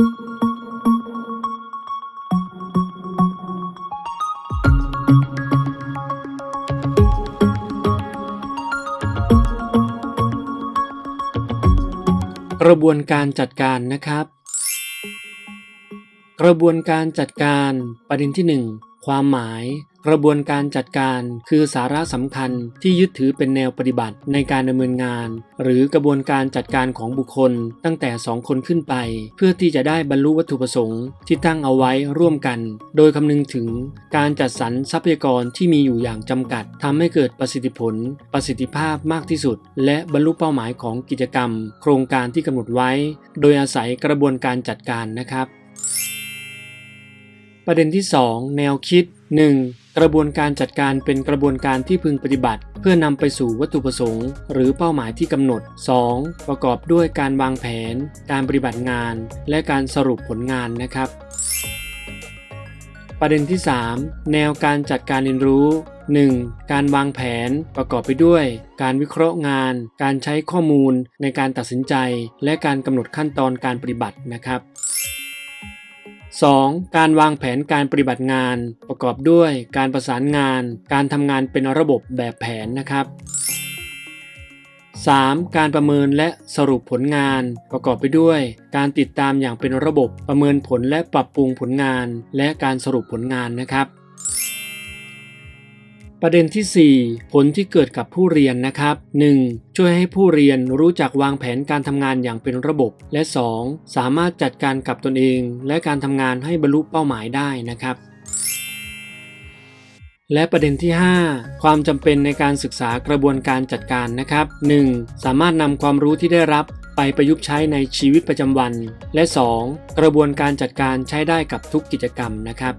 กระบวนการจัดการนะครับ กระบวนการจัดการประเด็นที่ 1 ความหมาย กระบวนการจัดการคือสาระสำคัญที่ยึดถือเป็นแนวปฏิบัติในการดำเนินงาน หรือกระบวนการจัดการของบุคคลตั้งแต่ 2 คนขึ้นไป เพื่อที่จะได้บรรลุวัตถุประสงค์ที่ตั้งเอาไว้ร่วมกัน โดยคำนึงถึงการจัดสรรทรัพยากรที่มีอยู่อย่างจำกัดทำให้เกิดประสิทธิผล ประสิทธิภาพมากที่สุด และบรรลุเป้าหมายของกิจกรรม โครงการที่กำหนดไว้ โดยอาศัยกระบวนการจัดการนะครับ ประเด็นที่ 2 แนวคิด 1. กระบวนการจัดการเป็นกระบวนการที่พึงปฏิบัติ เพื่อนำไปสู่วัตถุประสงค์ หรือเป้าหมายที่กำหนด 2. ประกอบด้วยการวางแผน การปฏิบัติงาน และการสรุปผลงานนะครับ ประเด็นที่ 3 แนวการจัดการเรียนรู้ 1. การวางแผนประกอบไปด้วย การวิเคราะห์งาน การใช้ข้อมูลในการตัดสินใจ และการกำหนดขั้นตอนการปฏิบัตินะครับ 2. การวางแผนการปฏิบัติงาน ประกอบด้วยการประสานงาน การทำงานเป็นระบบแบบแผนนะครับ 3. การประเมินและสรุปผลงาน ประกอบไปด้วย การติดตามอย่างเป็นระบบประเมินผลและปรับปรุงผลงาน และการสรุปผลงานนะครับ ประเด็นที่ 4 ผลที่เกิดกับผู้เรียนนะครับ 1. ช่วยให้ผู้เรียนรู้จักวางแผนการทำงานอย่างเป็นระบบ และ 2. สามารถจัดการกับตนเอง และการทำงานให้บรรลุเป้าหมายได้นะครับ และประเด็นที่ 5 ความจำเป็นในการศึกษากระบวนการจัดการนะครับ 1. สามารถนำความรู้ที่ได้รับไปประยุกต์ใช้ในชีวิตประจำวัน และ 2. กระบวนการจัดการใช้ได้กับทุกกิจกรรมนะครับ